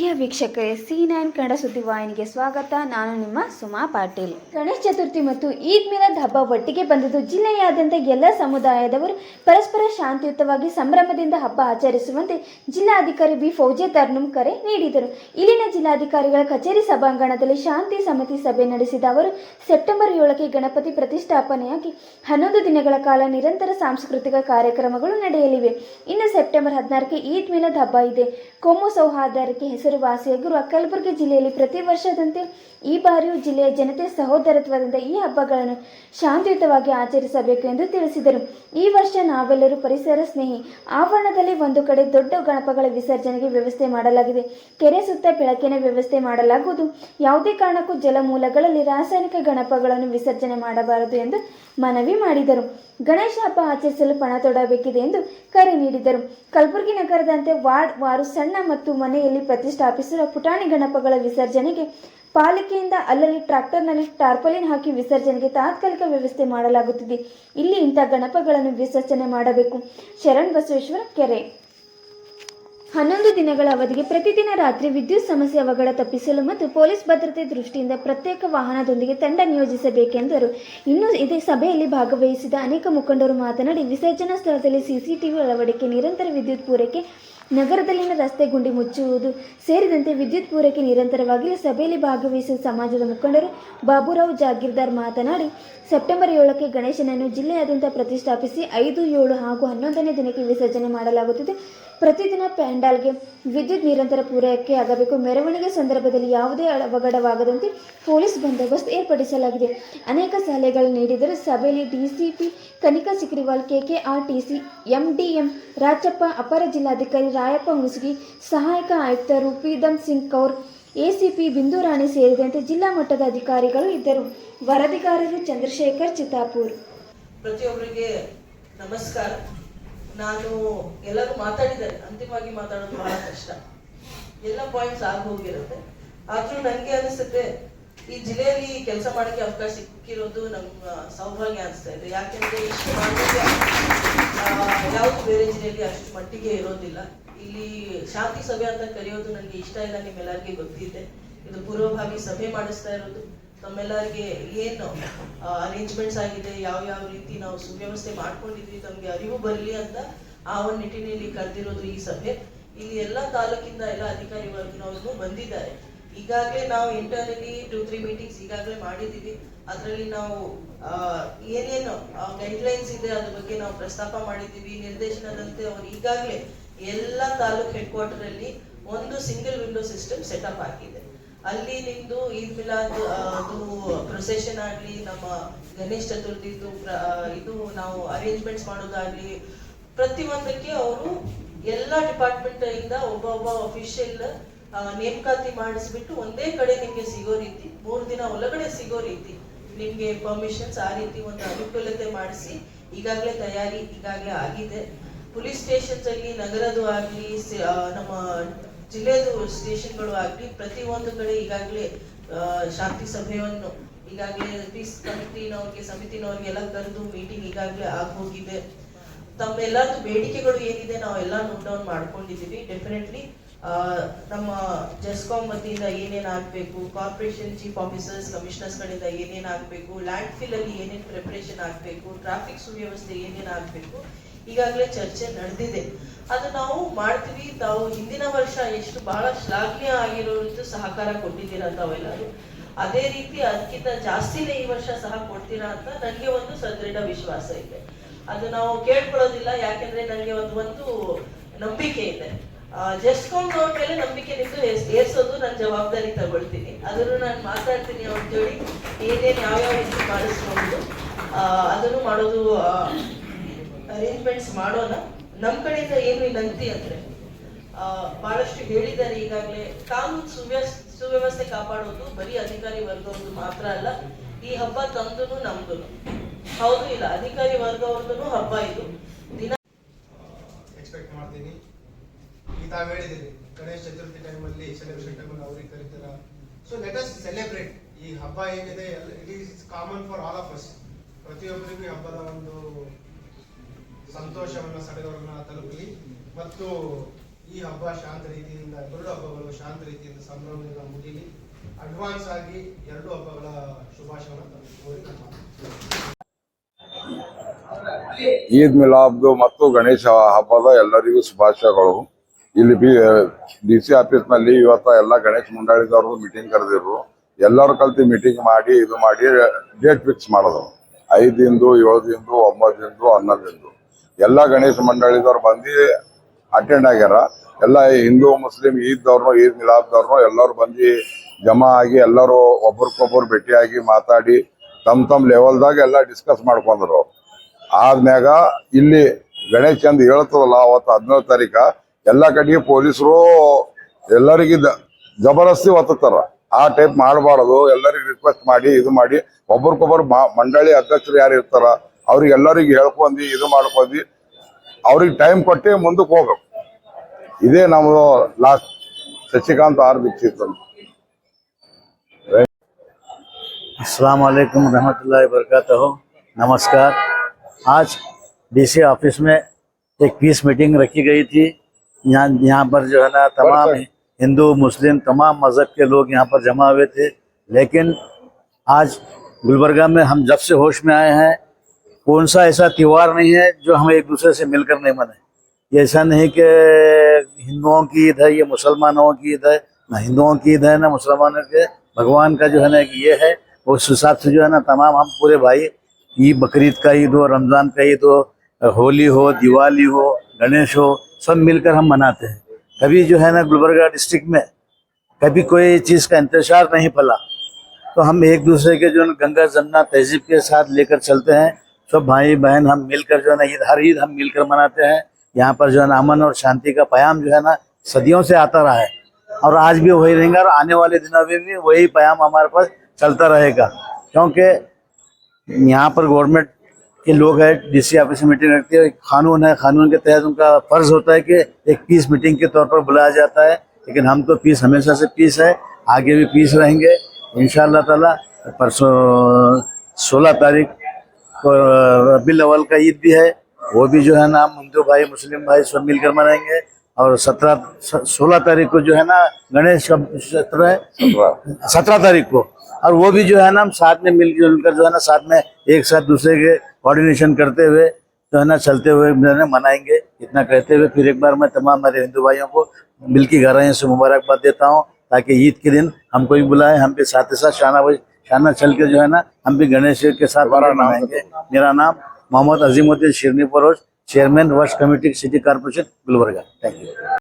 ಪ್ರಿಯ ವೀಕ್ಷಕರೇ C nine Kannada ಸುದ್ದಿವಾಹಿನಿಗೆ ಸ್ವಾಗತ. ನಾನು ನಿಮ್ಮ ಸುಮಾ ಪಾಟೀಲ್. ಗಣೇಶ ಚತುರ್ಥಿ ಮತ್ತು ಈದ್ ಮಿಲಾದ್ ಹಬ್ಬ ಒಟ್ಟಿಗೆ ಬಂದಿದ್ದು, ಜಿಲ್ಲೆಯಾದ್ಯಂತ ಎಲ್ಲ ಸಮುದಾಯದವರು ಪರಸ್ಪರ ಶಾಂತಿಯುತವಾಗಿ ಸಂಭ್ರಮದಿಂದ ಹಬ್ಬ ಆಚರಿಸುವಂತೆ ಜಿಲ್ಲಾಧಿಕಾರಿ ಬಿ ಫೌಜೆ ತರ್ನುಮ್ ಕರೆ ನೀಡಿದರು. ಇಲ್ಲಿನ ಜಿಲ್ಲಾಧಿಕಾರಿಗಳ ಕಚೇರಿ ಸಭಾಂಗಣದಲ್ಲಿ ಶಾಂತಿ ಸಮಿತಿ ಸಭೆ ನಡೆಸಿದ ಅವರು, ಸೆಪ್ಟೆಂಬರ್ ಏಳಕ್ಕೆ ಗಣಪತಿ ಪ್ರತಿಷ್ಠಾಪನೆಯಾಗಿ ಹನ್ನೊಂದು ದಿನಗಳ ಕಾಲ ನಿರಂತರ ಸಾಂಸ್ಕೃತಿಕ ಕಾರ್ಯಕ್ರಮಗಳು ನಡೆಯಲಿವೆ. ಇನ್ನು ಸೆಪ್ಟೆಂಬರ್ ಹದಿನಾರಕ್ಕೆ ಈದ್ ಮಿಲಾದ್ ಹಬ್ಬ ಇದೆ. ಕೋಮು ಸೌಹಾರ್ದಕ್ಕೆ ಹೆಸರುವಾಸಿಯಾಗಿರುವ ಕಲಬುರಗಿ ಜಿಲ್ಲೆಯಲ್ಲಿ ಪ್ರತಿ ವರ್ಷದಂತೆ ಈ ಬಾರಿಯೂ ಜಿಲ್ಲೆಯ ಜನತೆ ಸಹೋದರತ್ವದಿಂದ ಈ ಹಬ್ಬಗಳನ್ನು ಶಾಂತಿಯುತವಾಗಿ ಆಚರಿಸಬೇಕು ಎಂದು ತಿಳಿಸಿದರು. ಈ ವರ್ಷ ನಾವೆಲ್ಲರೂ ಪರಿಸರ ಸ್ನೇಹಿ. ಆವರಣದಲ್ಲಿ ಒಂದು ಕಡೆ ದೊಡ್ಡ ಗಣಪಗಳ ವಿಸರ್ಜನೆಗೆ ವ್ಯವಸ್ಥೆ ಮಾಡಲಾಗಿದೆ. ಕೆರೆ ಸುತ್ತ ಬೆಳಕಿನ ವ್ಯವಸ್ಥೆ ಮಾಡಲಾಗುವುದು. ಯಾವುದೇ ಕಾರಣಕ್ಕೂ ಜಲಮೂಲಗಳಲ್ಲಿ ರಾಸಾಯನಿಕ ಗಣಪಗಳನ್ನು ವಿಸರ್ಜನೆ ಮಾಡಬಾರದು ಎಂದು ಮನವಿ ಮಾಡಿದರು. ಗಣೇಶ ಹಬ್ಬ ಆಚರಿಸಲು ಪಣ ತೊಡಬೇಕಿದೆ ಎಂದು ಕರೆ ನೀಡಿದರು. ಕಲಬುರಗಿ ನಗರದಂತೆ ವಾರ್ಡ್ ವಾರು ಸಣ್ಣ ಮತ್ತು ಮನೆಯಲ್ಲಿ ಪ್ರತಿಷ್ಠಾಪಿಸಿರುವ ಪುಟಾಣಿ ಗಣಪಗಳ ವಿಸರ್ಜನೆಗೆ ಪಾಲಿಕೆಯಿಂದ ಅಲ್ಲಲ್ಲಿ ಟ್ರಾಕ್ಟರ್ನಲ್ಲಿ ಟಾರ್ಪಲಿನ್ ಹಾಕಿ ವಿಸರ್ಜನೆಗೆ ತಾತ್ಕಾಲಿಕ ವ್ಯವಸ್ಥೆ ಮಾಡಲಾಗುತ್ತಿದೆ. ಇಲ್ಲಿ ಇಂಥ ಗಣಪಗಳನ್ನು ವಿಸರ್ಜನೆ ಮಾಡಬೇಕು. ಶರಣ್ ಬಸವೇಶ್ವರ ಕೆರೆ. ಹನ್ನೊಂದು ದಿನಗಳ ಅವಧಿಗೆ ಪ್ರತಿದಿನ ರಾತ್ರಿ ವಿದ್ಯುತ್ ಸಮಸ್ಯೆ ಅವಘಡ ತಪ್ಪಿಸಲು ಮತ್ತು ಪೊಲೀಸ್ ಭದ್ರತೆ ದೃಷ್ಟಿಯಿಂದ ಪ್ರತ್ಯೇಕ ವಾಹನದೊಂದಿಗೆ ತಂಡ ನಿಯೋಜಿಸಬೇಕೆಂದರು. ಇನ್ನು ಇದೇ ಸಭೆಯಲ್ಲಿ ಭಾಗವಹಿಸಿದ ಅನೇಕ ಮುಖಂಡರು ಮಾತನಾಡಿ, ವಿಸರ್ಜನಾ ಸ್ಥಳದಲ್ಲಿ ಸಿಸಿಟಿವಿ ಅಳವಡಿಕೆ, ನಿರಂತರ ವಿದ್ಯುತ್ ಪೂರೈಕೆ ನಗರದಲ್ಲಿನ ರಸ್ತೆ ಗುಂಡಿ ಮುಚ್ಚುವುದು ಸೇರಿದಂತೆ ವಿದ್ಯುತ್ ಪೂರೈಕೆ ನಿರಂತರವಾಗಿ ಸಭೆಯಲ್ಲಿ ಭಾಗವಹಿಸಿದ ಸಮಾಜದ ಮುಖಂಡರು ಬಾಬುರಾವ್ ಜಾಗೀರ್ದಾರ್ ಮಾತನಾಡಿ, ಸೆಪ್ಟೆಂಬರ್ ಏಳಕ್ಕೆ ಗಣೇಶನನ್ನು ಜಿಲ್ಲೆಯಾದ್ಯಂತ ಪ್ರತಿಷ್ಠಾಪಿಸಿ ಐದು, ಏಳು ಹಾಗೂ ಹನ್ನೊಂದನೇ ದಿನಕ್ಕೆ ವಿಸರ್ಜನೆ ಮಾಡಲಾಗುತ್ತಿದೆ. ಪ್ರತಿದಿನ ಪ್ಯಾಂಡಾಲ್ಗೆ ವಿದ್ಯುತ್ ನಿರಂತರ ಪೂರೈಕೆ ಆಗಬೇಕು. ಮೆರವಣಿಗೆ ಸಂದರ್ಭದಲ್ಲಿ ಯಾವುದೇ ಅವಘಡವಾಗದಂತೆ ಪೊಲೀಸ್ ಬಂದೋಬಸ್ತ್ ಏರ್ಪಡಿಸಲಾಗಿದೆ. ಅನೇಕ ಸಲಹೆಗಳು ನೀಡಿದರೆ ಸಭೆಯಲ್ಲಿ DCP Kanika Sikriwal, KKRTC MD M Rajappa, ಅಪರ ಜಿಲ್ಲಾಧಿಕಾರಿ ರಾಯಪ್ಪ ಹುಣಸಗಿ ಸಹಾಯಕ ಆಯುಕ್ತ ರೂಪಿದಮ್ ಸಿಂಗ್ ಕೌರ್, ಎಸಿಪಿ ಬಿಂದುರಾಣಿ ಸೇರಿದಂತೆ ಜಿಲ್ಲಾ ಮಟ್ಟದ ಅಧಿಕಾರಿಗಳು ಇದ್ದರು. ವರದಿಗಾರರು ಚಂದ್ರಶೇಖರ್ ಚಿತ್ತಾಪುರ್. ಪ್ರತಿಯೊಬ್ಬರಿಗೆ ನಮಸ್ಕಾರ. ನಾನು ಎಲ್ಲರೂ ಮಾತಾಡಿದ್ದಾರೆ. ಅಂತಿಮವಾಗಿ ಮಾತಾಡೋದು ಬಹಳ ಕಷ್ಟ. ಎಲ್ಲ ಪಾಯಿಂಟ್ಸ್ ಹೋಗಿರುತ್ತೆ. ಆದ್ರೂ ನನಗೆ ಅನಿಸುತ್ತೆ, ಈ ಜಿಲ್ಲೆಯಲ್ಲಿ ಕೆಲಸ ಮಾಡಕ್ಕೆ ಅವಕಾಶ ಸಿಕ್ಕಿರೋದು ನಮ್ಮ ಸೌಭಾಗ್ಯ ಅನಿಸ್ತಾ ಇದೆ. ಯಾಕೆಂದ್ರೆ ಇಷ್ಟು ಮಾಂಡವ್ಯ ಯಾವುದು ಬೇರೆ ಜಿಲ್ಲೆಯಲ್ಲಿ ಅಷ್ಟು ಮಟ್ಟಿಗೆ ಇರೋದಿಲ್ಲ. ಇಲ್ಲಿ ಶಾಂತಿ ಸಭೆ ಅಂತ ಕರೆಯೋದು ನನಗೆ ಇಷ್ಟ ಇಲ್ಲ, ನಿಮ್ಮೆಲ್ಲರಿಗೆ ಗೊತ್ತಿದೆ. ಇದು ಪೂರ್ವಭಾವಿ ಸಭೆ ಮಾಡಿಸ್ತಾ ಇರೋದು. ತಮ್ಮೆಲ್ಲರಿಗೆ ಏನು ಅರೇಂಜ್ಮೆಂಟ್ಸ್ ಆಗಿದೆ, ಯಾವ ಯಾವ ರೀತಿ ನಾವು ಸುವ್ಯವಸ್ಥೆ ಮಾಡ್ಕೊಂಡಿದ್ವಿ, ತಮಗೆ ಅರಿವು ಬರಲಿ ಅಂತ ಆ ಒಂದು ನಿಟ್ಟಿನಲ್ಲಿ ಕರೆದಿರೋದು ಈ ಸಭೆ. ಇಲ್ಲಿ ಎಲ್ಲ ತಾಲೂಕಿಂದ ಎಲ್ಲ ಅಧಿಕಾರಿ ವರ್ಗನವರು ಬಂದಿದ್ದಾರೆ. ಈಗಾಗಲೇ ನಾವು ಇಂಟರ್ನಲಿ ಟೂ ತ್ರೀ ಮೀಟಿಂಗ್ಸ್ ಈಗಾಗಲೇ ಮಾಡಿದ್ದೀವಿ. ಅದರಲ್ಲಿ ನಾವು ಏನೇನು ಗೈಡ್ಲೈನ್ಸ್ ಇದೆ, ಅದ್ರ ಬಗ್ಗೆ ನಾವು ಪ್ರಸ್ತಾಪ ಮಾಡಿದ್ದೀವಿ. ನಿರ್ದೇಶನದಂತೆ ಅವರು ಈಗಾಗಲೇ ಎಲ್ಲ ತಾಲೂಕ್ ಹೆಡ್ ಕ್ವಾರ್ಟರ್ ಅಲ್ಲಿ ಒಂದು ಸಿಂಗಲ್ ವಿಂಡೋ ಸಿಸ್ಟಮ್ ಸೆಟಪ್ ಆಗಿದೆ ಅಲ್ಲಿ ನಿಮ್ದು ಈದ್ ಮಿಲಾದ್ ಅದು ಪ್ರೊಸೆಷನ್ ಆಗ್ಲಿ, ನಮ್ಮ ಗಣೇಶ್ ಚತುರ್ಥಿದು ಇದು ನಾವು ಅರೇಂಜ್ಮೆಂಟ್ಸ್ ಮಾಡೋದಾಗ್ಲಿ ಪ್ರತಿಯೊಂದಕ್ಕೆ ಅವರು ಎಲ್ಲ ಡಿಪಾರ್ಟ್ಮೆಂಟ್ ಇಂದ ಒಬ್ಬ ಒಬ್ಬ ಅಫಿಷಿಯಲ್ ನೇಮಕಾತಿ ಮಾಡಿಸ್ಬಿಟ್ಟು ಒಂದೇ ಕಡೆ ನಿಮ್ಗೆ ಸಿಗೋ ರೀತಿ, ಮೂರು ದಿನ ಒಳಗಡೆ ಸಿಗೋ ರೀತಿ ನಿಮ್ಗೆ ಪರ್ಮಿಷನ್ಸ್ ಆ ರೀತಿ ಒಂದು ಅನುಕೂಲತೆ ಮಾಡಿಸಿ, ಈಗಾಗಲೇ ತಯಾರಿ ಈಗಾಗಲೇ ಆಗಿದೆ. ಪೊಲೀಸ್ ಸ್ಟೇಷನ್ಸ್ ಅಲ್ಲಿ ನಗರದ್ದು ಆಗ್ಲಿ ನಮ್ಮ ಜಿಲ್ಲೆದು ಸ್ಟೇಷನ್ಗಳು ಆಗ್ಲಿ ಪ್ರತಿ ಒಂದು ಕಡೆ ಈಗಾಗಲೇ ಶಾಂತಿ ಸಭೆಯನ್ನು ಈಗಾಗಲೇ ಪೀಸ್ ಕಮಿಟಿನವ್ರಿಗೆ ಸಮಿತಿನವ್ರಿಗೆಲ್ಲ ಕರೆದು ಮೀಟಿಂಗ್ ಈಗಾಗಲೇ ಆಗೋಗಿದೆ ತಮ್ಮೆಲ್ಲರದು ಬೇಡಿಕೆಗಳು ಏನಿದೆ ನಾವೆಲ್ಲ ನೋಟ್ ಡೌನ್ ಮಾಡ್ಕೊಂಡಿದ್ದೀವಿ. ಡೆಫಿನೆಟ್ಲಿ ನಮ್ಮ ಜೆಸ್ಕಾಂ ವತಿಯಿಂದ ಏನೇನ್ ಆಗಬೇಕು ಕಾರ್ಪೊರೇಷನ್ ಚೀಫ್ ಆಫೀಸರ್ಸ್ ಕಮಿಷನರ್ಸ್ ಗಳಿಂದ ಏನೇನ್ ಆಗ್ಬೇಕು ಲ್ಯಾಂಡ್ ಫಿಲ್ ಅಲ್ಲಿ ಏನೇನ್ ಪ್ರಿಪರೇಷನ್ ಆಗಬೇಕು ಟ್ರಾಫಿಕ್ ಸುವ್ಯವಸ್ಥೆ ಏನೇನ್ ಆಗ್ಬೇಕು ಈಗಾಗಲೇ ಚರ್ಚೆ ನಡೆದಿದೆ. ಅದು ನಾವು ಮಾಡ್ತೀವಿ, ತಾವು ಹಿಂದಿನ ವರ್ಷ ಎಷ್ಟು ಬಹಳ ಶ್ಲಾಘನೀಯ ಆಗಿರೋದು ಸಹಕಾರ ಕೊಟ್ಟಿದ್ದೀರಾ ತಾವೆಲ್ಲರೂ. ಅದೇ ರೀತಿ ಅದಕ್ಕಿಂತ ಜಾಸ್ತಿನೇ ಈ ವರ್ಷ ಸಹ ಕೊಡ್ತೀರಾ ಅಂತ ನನಗೆ ಒಂದು ಸದೃಢ ವಿಶ್ವಾಸ ಇದೆ. ಅದು ನಾವು ಕೇಳ್ಕೊಳ್ಳೋದಿಲ್ಲ, ಯಾಕೆಂದ್ರೆ ನನಗೆ ಒಂದು ಒಂದು ನಂಬಿಕೆ ಇದೆ. ಜಸ್ಟ್ ಅವ್ರ ಮೇಲೆ ನಂಬಿಕೆ ನಿಮ್ದು ಏರ್ಸ್- ಏರ್ಸೋದು ನನ್ನ ಜವಾಬ್ದಾರಿ ತಗೊಳ್ತೀನಿ. ಅದನ್ನು ನಾನು ಮಾತಾಡ್ತೀನಿ ಅವ್ರ ಜೋಡಿ ಏನೇನು ಯಾವ್ಯಾವ ರೀತಿ ಮಾಡಿಸ್ಕೊಂಡು ಅದನ್ನು ಮಾಡೋದು ಅರೇಂಜ್ಮೆಂಟ್ಸ್ ಮಾಡೋಣ. ನಮ್ಮ ಕಡೆಯಿಂದ ಏನು ವಿನಂತಿ ಅಂದ್ರೆ ಬಹಳಷ್ಟು ಹೇಳಿದ್ದಾರೆ ಈಗಾಗಲೇ ಕಾನೂನು ಸುವ್ಯಸ್ ಸುವ್ಯವಸ್ಥೆ ಕಾಪಾಡೋದು ಬರೀ ಅಧಿಕಾರಿ ವರ್ಗವ್ರದ್ದು ಮಾತ್ರ ಅಲ್ಲ, ಈ ಹಬ್ಬ ತಂದು ನಮ್ದು ಹೌದು ಇಲ್ಲ, ಅಧಿಕಾರಿ ವರ್ಗವ್ರದ್ದು ಹಬ್ಬ ಇದು. ದಿನ ಎಕ್ಸ್ಪೆಕ್ಟ್ ಮಾಡ್ತೀನಿ. ಈಗ ತಾವು ಹೇಳಿದಿರಿ ಗಣೇಶ ಚತುರ್ಥಿ ಟೈಮಲ್ಲಿ ಸೆಲೆಬ್ರೇಷನ್ ಟೈಮಲ್ಲಿ ಅವ್ರಿಗೆ ಕರೀತಾರ. ಸೊ ಲೆಟ್ ಅಸ್ ಸೆಲೆಬ್ರೇಟ್ ಈ ಹಬ್ಬ ಏನಿದೆ it is common for all of us ಪ್ರತಿಯೊಬ್ಬರಿಗೂ ಈ ಹಬ್ಬದ ಒಂದು ಸಂತೋಷವನ್ನ ಸಡಗರವನ್ನ ತಲುಪಲಿ. ಮತ್ತು ಈ ಹಬ್ಬ ಶಾಂತ ರೀತಿಯಿಂದ, ಎರಡು ಹಬ್ಬಗಳು ಶಾಂತ ರೀತಿಯಿಂದ ಸಂಭ್ರಮದಿಂದ ಮುಗಿಲಿ. ಅಡ್ವಾನ್ಸ್ ಆಗಿ ಎರಡು ಹಬ್ಬಗಳ ಶುಭಾಶಯವನ್ನು ಈದ್ ಮಿಲಾಬ್ದು ಮತ್ತು ಗಣೇಶ ಹಬ್ಬದ ಎಲ್ಲರಿಗೂ ಶುಭಾಶಯಗಳು. ಇಲ್ಲಿ ಬಿ ಡಿ ಸಿ ಆಫೀಸ್ನಲ್ಲಿ ಇವತ್ತ ಎಲ್ಲ ಗಣೇಶ ಮುಂಡಾಳಿದವ್ರದ್ದು ಮೀಟಿಂಗ್ ಕರೆದಿದ್ರು. ಎಲ್ಲರೂ ಕಲ್ತು ಮೀಟಿಂಗ್ ಮಾಡಿ, ಇದು ಮಾಡಿ ಡೇಟ್ ಫಿಕ್ಸ್ ಮಾಡೋದು ಐದಿಂದು ಏಳದಿಂದು ಹನ್ನೊಂದು ಹನ್ನೊಂದಿಂದು ಎಲ್ಲ ಗಣೇಶ ಮಂಡಳಿದವ್ರು ಬಂದು ಅಟೆಂಡ್ ಆಗ್ಯಾರ. ಎಲ್ಲ ಹಿಂದೂ, ಮುಸ್ಲಿಂ ಈದ್ದವ್ರನ್ನು ಈದ್ ಮಿಲಾಬ್ದವ್ರನ್ನು ಎಲ್ಲರೂ ಬಂದು ಜಮಾ ಆಗಿ ಎಲ್ಲರೂ ಒಬ್ರಿಗೊಬ್ರು ಭೇಟಿಯಾಗಿ ಮಾತಾಡಿ ತಮ್ಮ ತಮ್ಮ ಲೆವೆಲ್ದಾಗ ಎಲ್ಲ ಡಿಸ್ಕಸ್ ಮಾಡ್ಕೊಂಡ್ರು. ಆದ್ಮ್ಯಾಗ ಇಲ್ಲಿ ಗಣೇಶ್ ಚಂದ್ ಹೇಳ್ತದಲ್ಲ ಅವತ್ತು ಹದಿನೇಳು ತಾರೀಕ, ಎಲ್ಲ ಕಡೆಗೆ ಪೊಲೀಸರು ಎಲ್ಲರಿಗೆ ಜಬರ್ದಸ್ತಿ ಒತ್ತತಾರ ಆ ಟೈಪ್ ಮಾಡಬಾರದು, ಎಲ್ಲರಿಗೆ ರಿಕ್ವೆಸ್ಟ್ ಮಾಡಿ, ಇದು ಮಾಡಿ ಒಬ್ರಿಗೊಬ್ಬರು ಮಂಡಳಿ ಅಧ್ಯಕ್ಷರು ಯಾರು ಇರ್ತಾರ ಅವ್ರಿಗೆ ಎಲ್ಲರಿಗೆ ಹೇಳ್ಕೊಂಡಿ ಇದು ಮಾಡ್ಕೊಂಡಿ ಅವ್ರಿಗೆ ಟೈಮ್ ಕೊಟ್ಟು ಮುಂದಕ್ಕೆ ಹೋಗ್ಬೇಕು ಇದೇ ನಮ್ಮದು ಲಾಸ್ಟ್ ಶಶಿಕಾಂತ್ ಆರ್ ದೀಕ್ಷಿತ್ ಅಂತ अस्सलाम वालेकुम रहमतुल्लाहि वबरकातुहू नमस्कार आज डीसी ऑफिस में एक पीस मीटिंग रखी गई थी यहाँ यहाँ पर जो है ना तमाम हिंदू मुस्लिम तमाम मज़हब के लोग यहाँ पर जमा हुए थे लेकिन आज गुलबर्गा में हम जब से होश में आए हैं कौन सा ऐसा त्यौहार नहीं है जो हम एक दूसरे से मिलकर नहीं मनाए? ये ऐसा नहीं कि हिंदुओं की ईद है, ये मुसलमानों की ईद है, ना हिंदुओं की ईद है, ना मुसलमानों के। भगवान का जो है ना ये है उस हिसाब से जो है ना तमाम हम पूरे भाई ईद, बकरीद का ईद हो, रमज़ान का ईद हो, होली हो, दिवाली हो, गणेश हो, सब मिलकर हम मनाते हैं। कभी जो है ना गुलबर्गा डिस्ट्रिक्ट में कभी कोई चीज़ का इंतज़ार नहीं फला तो हम एक दूसरे के जो गंगा जमुना तहजीब के साथ लेकर चलते हैं। सब भाई बहन हम मिलकर जो है ना, ईद, हर ईद हम मिलकर मनाते हैं। यहाँ पर जो है ना, अमन और शांति का प्याम जो है ना, सदियों से आता रहा है। और आज भी वही रहेगा और आने वाले दिनों में भी वही प्याम हमारे पास चलता रहेगा। क्योंकि यहाँ पर गवर्नमेंट के लोग हैं डीसी ऑफ़िस में मीटिंग रखती है कानून है। कानून के तहत उनका फ़र्ज़ होता है कि एक पीस मीटिंग के तौर पर बुलाया जाता है। लेकिन हम तो पीस हमेशा से पीस है, आगे भी पीस रहेंगे। इन ताला, परसों सोलह तारीख रबी अवल का ईद भी है, वो भी जो है ना हम हिंदू भाई, मुस्लिम भाई सब मिलकर मनाएँगे। और सत्रह सोलह तारीख को जो है ना, गणेश का सत्रह सत्रह तारीख को। और वो भी जो है ना, हम साथ में मिलजुल कर जो है ना, साथ में एक साथ दूसरे के कोऑर्डिनेशन करते हुए, जो है ना, चलते हुए जो है मनाएँगे। इतना कहते हुए फिर एक बार मैं तमाम मेरे हिंदू भाइयों को मिल की गहराइयों से मुबारकबाद देता हूँ, ताकि ईद के दिन हमको भी बुलाएँ, हम भी साथ ही साथ भाई शाना चल के जो है ना हम भी गणेश के साथ मनाएँगे मेरा नाम मोहम्मद अजीमुद्दीन शिरनी परोज चेयरमैन वर्ष committee city corporation Gulbarga. Thank you